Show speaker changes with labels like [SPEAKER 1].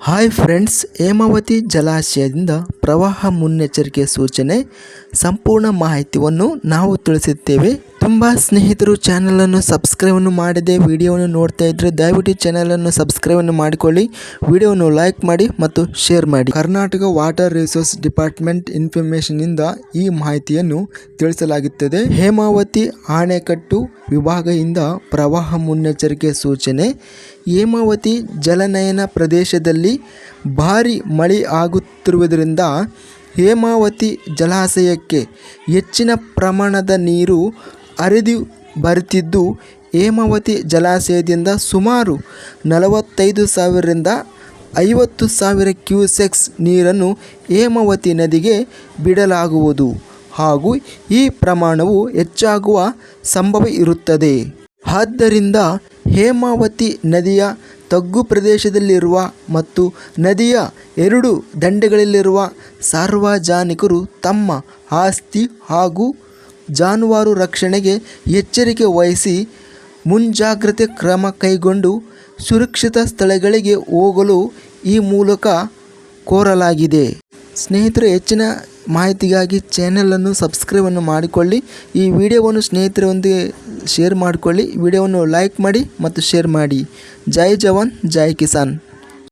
[SPEAKER 1] Hi friends Hemavathi ಜಲಾಶಯದಿಂದ ಪ್ರವಾಹ ಮುನ್ನೆಚ್ಚರಿಕೆ ಸೂಚನೆ ಸಂಪೂರ್ಣ ಮಾಹಿತಿಯನ್ನು ನಾವು ತಿಳಿಸುತ್ತೇವೆ ತುಂಬ ಸ್ನೇಹಿತರು ಚಾನಲನ್ನು ಸಬ್ಸ್ಕ್ರೈಬನ್ನು ಮಾಡಿದೆ ವಿಡಿಯೋವನ್ನು ನೋಡ್ತಾ ಇದ್ದರೆ ದಯವಿಟ್ಟು ಚಾನಲನ್ನು ಸಬ್ಸ್ಕ್ರೈಬನ್ನು ಮಾಡಿಕೊಳ್ಳಿ, ವಿಡಿಯೋವನ್ನು ಲೈಕ್ ಮಾಡಿ ಮತ್ತು ಶೇರ್ ಮಾಡಿ. ಕರ್ನಾಟಕ ವಾಟರ್ ರಿಸೋರ್ಸ್ ಡಿಪಾರ್ಟ್ಮೆಂಟ್ ಇನ್ಫಾರ್ಮೇಷನ್ನಿಂದ ಈ ಮಾಹಿತಿಯನ್ನು ತಿಳಿಸಲಾಗುತ್ತದೆ. ಹೇಮಾವತಿ ಅಣೆಕಟ್ಟು ವಿಭಾಗದಿಂದ ಪ್ರವಾಹ ಮುನ್ನೆಚ್ಚರಿಕೆ ಸೂಚನೆ. ಹೇಮಾವತಿ ಜಲನಯನ ಪ್ರದೇಶದಲ್ಲಿ ಭಾರಿ ಮಳೆ ಆಗುತ್ತಿರುವುದರಿಂದ ಹೇಮಾವತಿ ಜಲಾಶಯಕ್ಕೆ ಹೆಚ್ಚಿನ ಪ್ರಮಾಣದ ನೀರು ಹರಿದು ಬರುತ್ತಿದ್ದು ಹೇಮಾವತಿ ಜಲಾಶಯದಿಂದ ಸುಮಾರು ನಲವತ್ತೈದು ಸಾವಿರದಿಂದ ಐವತ್ತು ಸಾವಿರ ಕ್ಯೂಸೆಕ್ಸ್ ನೀರನ್ನು ಹೇಮಾವತಿ ನದಿಗೆ ಬಿಡಲಾಗುವುದು ಹಾಗೂ ಈ ಪ್ರಮಾಣವು ಹೆಚ್ಚಾಗುವ ಸಂಭವ ಇರುತ್ತದೆ. ಆದ್ದರಿಂದ ಹೇಮಾವತಿ ನದಿಯ ತಗ್ಗು ಪ್ರದೇಶದಲ್ಲಿರುವ ಮತ್ತು ನದಿಯ ಎರಡು ದಂಡೆಗಳಲ್ಲಿರುವ ಸಾರ್ವಜನಿಕರು ತಮ್ಮ ಆಸ್ತಿ ಹಾಗೂ ಜಾನುವಾರು ರಕ್ಷಣೆಗೆ ಎಚ್ಚರಿಕೆ ವಹಿಸಿ ಮುಂಜಾಗ್ರತೆ ಕ್ರಮ ಕೈಗೊಂಡು ಸುರಕ್ಷಿತ ಸ್ಥಳಗಳಿಗೆ ಹೋಗಲು ಈ ಮೂಲಕ ಕೋರಲಾಗಿದೆ. ಸ್ನೇಹಿತರು, ಹೆಚ್ಚಿನ ಮಾಹಿತಿಗಾಗಿ ಚಾನೆಲನ್ನು ಸಬ್ಸ್ಕ್ರೈಬನ್ನು ಮಾಡಿಕೊಳ್ಳಿ. ಈ ವಿಡಿಯೋವನ್ನು ಸ್ನೇಹಿತರೊಂದಿಗೆ ಶೇರ್ ಮಾಡಿಕೊಳ್ಳಿ. ವಿಡಿಯೋವನ್ನು ಲೈಕ್ ಮಾಡಿ ಮತ್ತು ಶೇರ್ ಮಾಡಿ. ಜೈ ಜವಾನ್, ಜೈ ಕಿಸಾನ್.